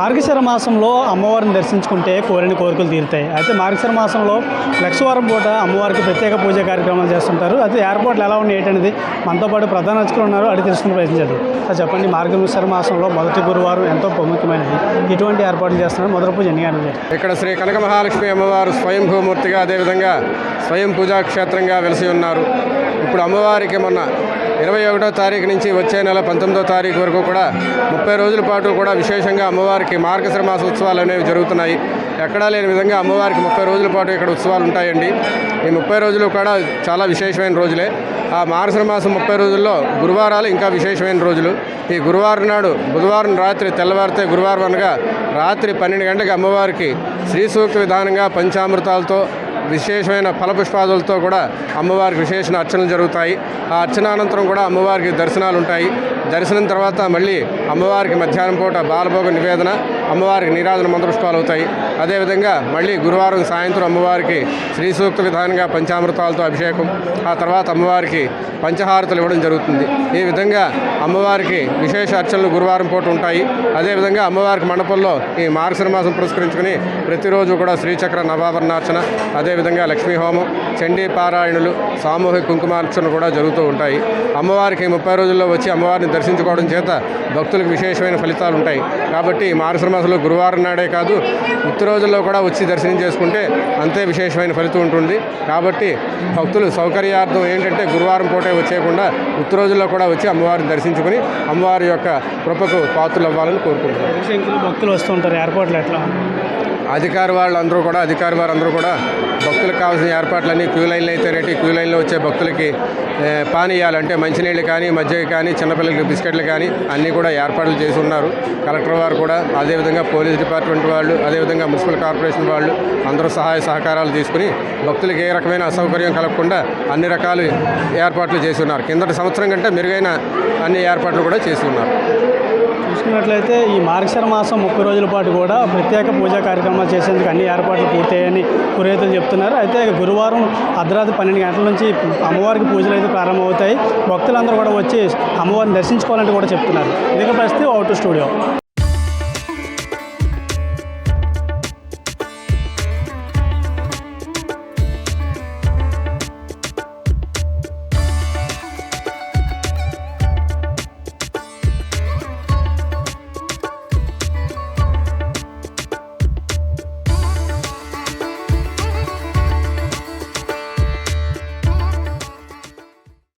మార్గశిర మాసంలో అమ్మవారిని దర్శించుకుంటే కోరిన కోరికలు తీరుతాయి. అయితే మార్గశిర మాసంలో లక్షవారం పూట అమ్మవారికి ప్రత్యేక పూజ కార్యక్రమాలు చేస్తుంటారు. అయితే ఏర్పాట్లు ఎలా ఉన్నాయి ఏంటనేది మనతో పాటు ప్రధాన అర్చకులు ఉన్నారు. అడిగి తెలుసుకుని ప్రయత్నించారు చెప్పండి మార్గశిర మాసంలో మొదటి గురువారం ఎంతో ప్రముఖమైనది ఇటువంటి ఏర్పాట్లు చేస్తున్నారు. మొదటి పూజ ఎన్ని గంటలు ఇక్కడ శ్రీ కనక మహాలక్ష్మి అమ్మవారు స్వయంభూమూర్తిగా అదేవిధంగా స్వయం పూజా క్షేత్రంగా వెలిసి ఉన్నారు. ఇప్పుడు అమ్మవారికి మొన్న ఇరవై ఒకటో తారీఖు నుంచి వచ్చే నెల పంతొమ్మిదో తారీఖు వరకు కూడా ముప్పై రోజుల పాటు కూడా విశేషంగా అమ్మవారికి మార్గశిర మాస ఉత్సవాలు అనేవి జరుగుతున్నాయి. ఎక్కడా లేని విధంగా అమ్మవారికి ముప్పై రోజుల పాటు ఇక్కడ ఉత్సవాలు ఉంటాయండి. ఈ ముప్పై రోజులు కూడా చాలా విశేషమైన రోజులే. ఆ మార్గశిర మాసం ముప్పై రోజుల్లో గురువారాలు ఇంకా విశేషమైన రోజులు. ఈ గురువారం నాడు బుధవారం రాత్రి తెల్లవారితే గురువారం అనగా రాత్రి పన్నెండు గంటలకు అమ్మవారికి శ్రీ సూక్త విధానంగా పంచామృతాలతో విశేషమైన ఫలపుష్పాదులతో కూడా అమ్మవారికి విశేష అర్చనలు జరుగుతాయి. ఆ అర్చన అనంతరం కూడా అమ్మవారికి దర్శనాలు ఉంటాయి దర్శనం తర్వాత మళ్ళీ అమ్మవారికి మధ్యాహ్నం పూట బాలభోగ నివేదన అమ్మవారికి నీరాజన మంత్రపుష్పాలు అవుతాయి. అదేవిధంగా మళ్ళీ గురువారం సాయంత్రం అమ్మవారికి శ్రీ సూక్త విధానంగా పంచామృతాలతో అభిషేకం ఆ తర్వాత అమ్మవారికి పంచహారతలు ఇవ్వడం జరుగుతుంది. ఈ విధంగా అమ్మవారికి విశేష అర్చనలు గురువారం పూట ఉంటాయి. అదేవిధంగా అమ్మవారికి మండపంలో ఈ మార్గశిర మాసం పురస్కరించుకుని ప్రతిరోజు కూడా శ్రీచక్ర నవాభరణార్చన అదేవిధంగా లక్ష్మీ హోమం చండీ పారాయణులు సామూహిక కుంకుమార్చన కూడా జరుగుతూ ఉంటాయి. అమ్మవారికి ముప్పై రోజుల్లో వచ్చి అమ్మవారిని దర్శించుకోవడం చేత భక్తులకు విశేషమైన ఫలితాలు ఉంటాయి. కాబట్టి ఈ మార్గశిర మాసంలో గురువారం నాడే కాదు ఉత్తి రోజుల్లో కూడా వచ్చి దర్శనం చేసుకుంటే అంతే విశేషమైన ఫలితం ఉంటుంది. కాబట్టి భక్తులు సౌకర్యార్థం ఏంటంటే గురువారం పూటే వచ్చేయకుండా ఉత్తి రోజుల్లో కూడా వచ్చి అమ్మవారిని దర్శించుకుని అమ్మవారి యొక్క కృపకు పాత్రలు అవ్వాలని కోరుకుంటున్నాను భక్తులు వస్తుంటారు ఉంటారు ఎట్లా? అధికార వాళ్ళందరూ కూడా అధికారి వారందరూ కూడా భక్తులకు కావాల్సిన ఏర్పాట్లన్నీ క్యూ లైన్లు అయితే రెట్టి క్యూ లైన్లో వచ్చే భక్తులకి పానీయాలంటే మంచినీళ్ళు కానీ మజ్జిగ కానీ చిన్నపిల్లలకి బిస్కెట్లు కానీ అన్నీ కూడా ఏర్పాట్లు చేసి ఉన్నారు. కలెక్టర్ వారు కూడా అదేవిధంగా పోలీస్ డిపార్ట్మెంట్ వాళ్ళు అదేవిధంగా మున్సిపల్ కార్పొరేషన్ వాళ్ళు అందరూ సహాయ సహకారాలు తీసుకుని భక్తులకు ఏ రకమైన అసౌకర్యం కలగకుండా అన్ని రకాలు ఏర్పాట్లు చేసి ఉన్నారు. కిందటి సంవత్సరం కంటే మెరుగైన అన్ని ఏర్పాట్లు కూడా చేసి ఉన్నారు. చూసుకున్నట్లయితే ఈ మార్గశర మాసం ముప్పై రోజుల పాటు కూడా ప్రత్యేక పూజా కార్యక్రమాలు చేసేందుకు అన్ని ఏర్పాట్లు పూర్తయ్యాయని పురోహితులు చెప్తున్నారు. అయితే గురువారం అర్ధరాత్రి పన్నెండు గంటల నుంచి అమ్మవారికి పూజలు అయితే ప్రారంభమవుతాయి. భక్తులందరూ కూడా వచ్చి అమ్మవారిని దర్శించుకోవాలని కూడా చెప్తున్నారు. ఇదిగా పరిస్థితి అవుట్ స్టూడియో.